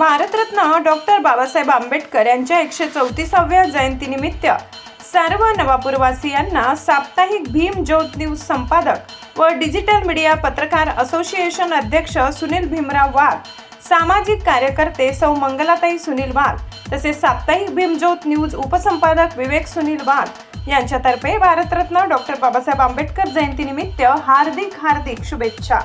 Bharat Ratna doctor Babasaheb Ambedkar यांच्या एकशे चौतीसाव्या जयंतीनिमित्त सर्व नवापूरवासियांना साप्ताहिक भीम ज्योत न्यूज संपादक व डिजिटल मीडिया पत्रकार असोसिएशन अध्यक्ष सुनील भीमराव वाघ सामाजिक कार्यकर्ते सौ मंगलाताई सुनील वाघ तसेच साप्ताहिक भीमज्योत न्यूज उपसंपादक विवेक सुनील वाघ यांच्यातर्फे भारतरत्न डॉक्टर बाबासाहेब आंबेडकर जयंतीनिमित्त हार्दिक हार्दिक शुभेच्छा.